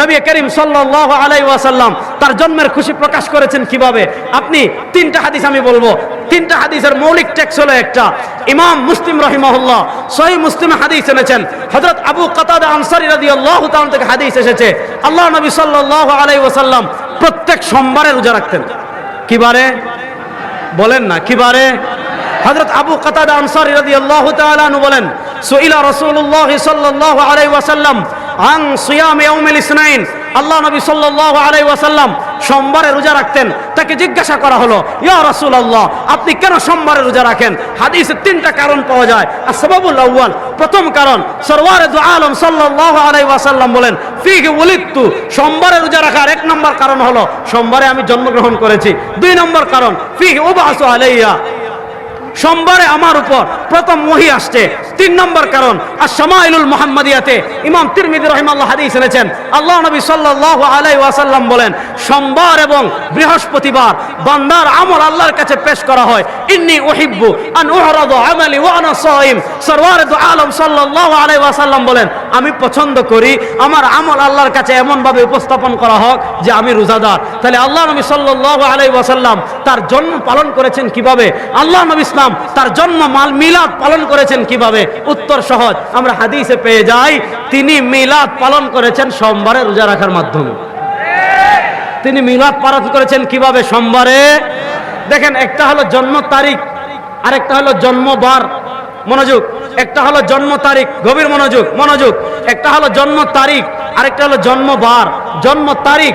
নবী করিম সাল্লাল্লাহু আলাইহি ওয়াসাল্লাম তার জন্মের খুশি প্রকাশ করেছেন কীভাবে? আপনি তিনটা হাদিস আমি বলব। তিনটা হাদিসের মৌলিক টেক্স হলো একটা। ইমাম মুসলিম রহিমাহুল্লাহ সহি মুসলিম হাদিস এনেছেন। হযরত আবু কাতাদা আনসারী রাদিয়াল্লাহু তাআলা থেকে হাদিস এসেছে। আল্লাহ নবী সাল্লাল্লাহু আলাই ওয়াসাল্লাম প্রত্যেক সোমবারে রোজা রাখতেন। কিবারে বলেন না কিবারে হযরত আবু কাতাদা আনসারী তাআলা আনহু বলেন, সুইলা রাসূলুল্লাহ সাল্লাল্লাহু আলাই ওয়াসাল্লাম আন সিয়াম ইয়াউমিল ইসনাইন। আল্লাহ নবী সাল্লাল্লাহু আলাইহি ওয়াসাল্লাম সোমবারে রোজা রাখতেন। তাকে জিজ্ঞাসা করা হলো, ইয়া রাসূলুল্লাহ, আপনি কেন সোমবারে রোজা রাখেন? হাদিসে তিনটা কারণ পাওয়া যায়। আর সবাবুল আউয়াল, প্রথম কারণ, সরওয়ারে দু আলম সাল্লাল্লাহু আলাইহি ওয়াসাল্লাম বলেন, ফিহি ওয়ালিদতু সোমবারে রোজা রাখার এক নম্বর কারণ হলো, সোমবারে আমি জন্মগ্রহণ করেছি। দুই নম্বর কারণ, ফিহি উবাসু আলাইয়া সোমবারে আমার উপর প্রথম মহি আসছে। তিন নম্বর কারণ আর সামাইলুল মোহাম্মদিয়াতে ইমাম তিরমিদি রহিমাল্লাহ হাদিস এনেছেন। আল্লাহ নবী সাল্লাহ আলাই ওয়াসাল্লাম বলেন, সোমবার এবং বৃহস্পতিবার বান্দার আমল আল্লাহর কাছে পেশ করা হয়। ইন্নি ওহিব্বু আন ওহরাদ আমালি ওয়ানা সাইম সরওয়ার আলম সাল্লাল্লাহু আলাইহি ওয়াসাল্লাম বলেন আমি পছন্দ করি, আমার আমল আল্লাহর কাছে এমন ভাবে উপস্থাপন করা হোক যে আমি রোজাদার। তাহলে আল্লাহ নবী সাল্লাল্লাহু আলাই ওয়াসাল্লাম তার জন্ম পালন করেছেন কীভাবে? আল্লাহ নবী ইসলাম তার জন্ম মাল মিলাদ পালন করেছেন কীভাবে? উত্তর সহজ, আমরা হাদিসে পেয়ে যাই, তিনি মিলাদ পালন করেছেন সোমবারে রোজা রাখার মাধ্যমে। তিনি মিলাদ পালন করেছেন কীভাবে? সোমবারে। দেখেন, একটা হলো জন্ম তারিখ, আরেকটা হলো জন্মবার। মনোযোগ। একটা হলো জন্ম তারিখ, গভীর মনোযোগ মনোযোগ। একটা হলো জন্ম তারিখ, আরেকটা হলো জন্মবার জন্ম তারিখ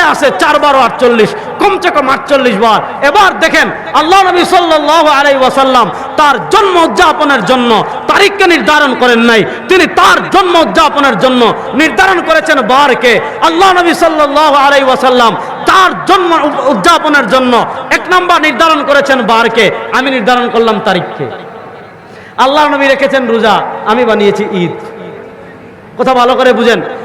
আসে চারবার আটচল্লিশ, কমসে কম আটচল্লিশ বার। এবার দেখেন, আল্লাহ নবী সাল্লাহ আলাই ওয়াসাল্লাম তার জন্ম উদযাপনের জন্য তারিখকে নির্ধারণ করেন নাই। তিনি তার জন্ম উদযাপনের জন্য নির্ধারণ করেছেন বারকে। আল্লাহ নবী সাল্লাহ আলাই ওয়াসাল্লাম তার জন্ম উদযাপনের জন্য এক নম্বর নির্ধারণ করেছেন বারকে। আমি নির্ধারণ করলাম তারিখকে। আল্লাহ নবী রেখেছেন রোজা, আমি বানিয়েছি ঈদ। কথা ভালো করে বুঝেন।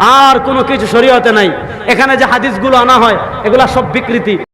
আর কোনো কিছু শরীয়তে নাই। এখানে যে হাদিসগুলো আনা হয় এগুলা সব বিকৃতি।